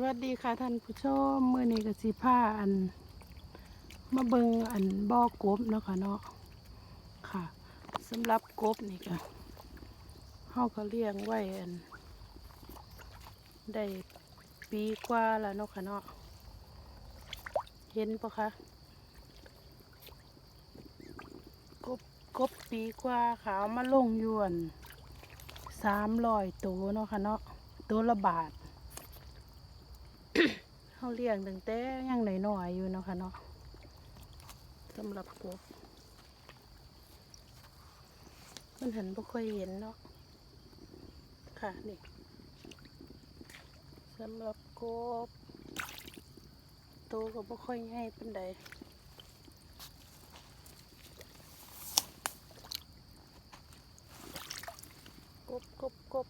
วัสดีค่ะท่านผู้ชมเมื่อนี้ก็สิพาอันมาเบิงอันบ่อกบเนาะค่ะเนาะค่ะสำหรับกบนี่ก็เฮาก็เลี้ยงไว้อัน ได้ปีกว่าแล้วเนาะค่ะเนาะเห็นปะคะกบกบปีกว่าขาวมาลงยวนสามร้อยตัวเนาะค่ะเนาะตัวละบาท เขาเลี้ยงตั้งแต่ยังน้อยๆอยู่เนาะค่ะเนาะสำหรับกบมันหันบ่ค่อยเห็นเนาะค่ะนี่สำหรับกบโตก็บ่ค่อยง่ายปานใดกบกบกบ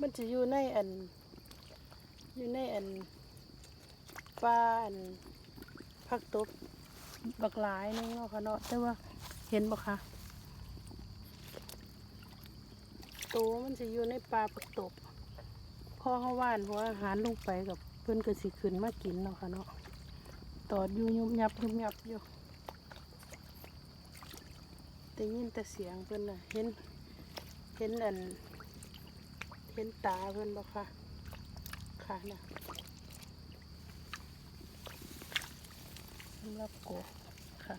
มันจะอยู่ในอัน อยู่ในอันฟ้าอันผักตบบักหลายนึงเนาะค่ะเนาะแต่ว่าเห็นบ่คะตัวมันจะอยู่ในปลาผักตบพอเขาว่านหัวอาหารลงไปกับเพิ่อนก็สิขึ้นมากินเนาะค่ะเนาะตอดอยู่ยุบยับยุบยับอยู่แต่ยินแต่เสียงเพิ่นน่ะเห็นเห็นอัน ห็นตาเพิ่นบ่ค่ะ ค่ะนะสำหรับกบค่ะ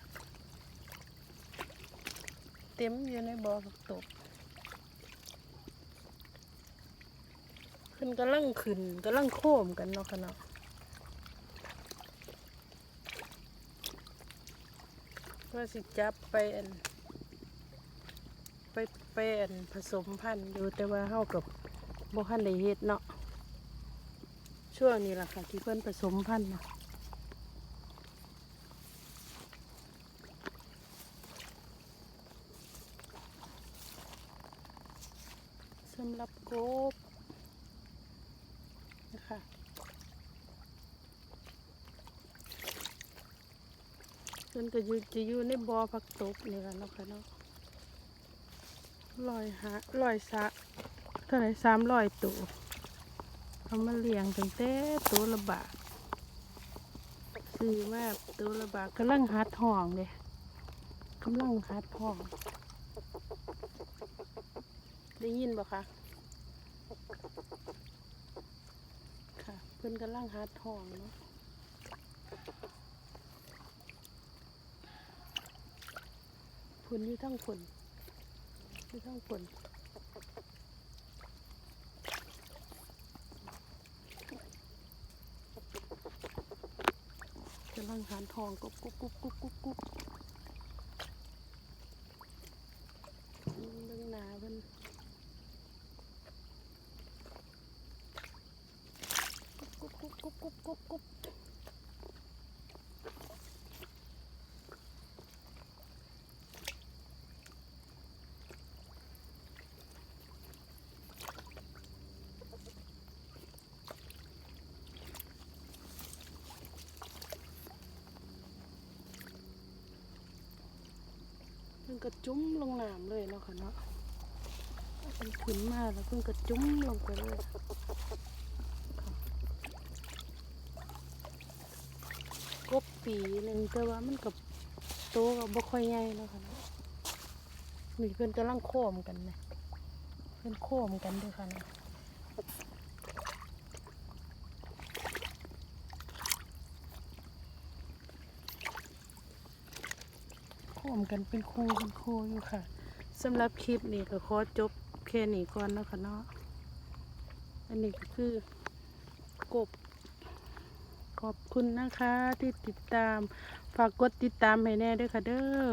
เต็มอยู่ในบ่อผักตบขึ้นกำลังขึ้นกำลังโค้มกันเนาะค่ะเนาะว่าสิจับไปอันไปไปอันผสมพันธุ์อยู่แต่ว่าเฮากับ บ่คันได้เฮ็ดเนาะช่วงนี้ล่ะค่ะ ที่เพิ่นผสมพันธุ์นะสำหรับกบนะคะเพิ่นก็อยู่จะอยู่ในบ่อผักตบนี่แหละเนาะค่ะเนาะลอยหาลอยสะ ท่าไรสามร้อยตัวเอามาเลี้ยงตั้งแต่ตัวละบาทซื้อมาตัวละบาทกำลังหัดห้องเลยกำลังหัดห้องได้ยินบ่คะค่ะ เพื่อนกำลังหัดห้องเนาะผุนอยู่ทั้งผุนอยู่ทั้งผุน ลังหานทองกุ๊บกุ๊บกุ๊บกุ๊บกุ๊บกุ๊บอืมเบิ่งหนาเป็นกุ๊บกุ๊บกุ๊บกุ๊บกุ๊บกุ๊บ ก็จุ้มลงน้ำเลยเนาะค่ะเนาะเพิ่นขึ้นมาแล้วเพิ่นก็จุ้มลงไปเลยกบปีหนึ่งแต่ว่ามันกับโตก็บ่ค่อยใหญ่เนาะค่ะเนาะนี่เพิ่อนกำลังโค้มกันนะเพิ่อนโค้มกันด้วยค่ะเนี่ย อมกันเป็นคู่เป็นคู่อยู่ค่ะสำหรับคลิปนี้ก็ขอจบแค่นี้ก่อนนะค่ะเนาะอันนี้ก็คือกบ ขอบคุณนะคะที่ติดตาม ฝากกดติดตามให้แน่ด้วยค่ะเด้อ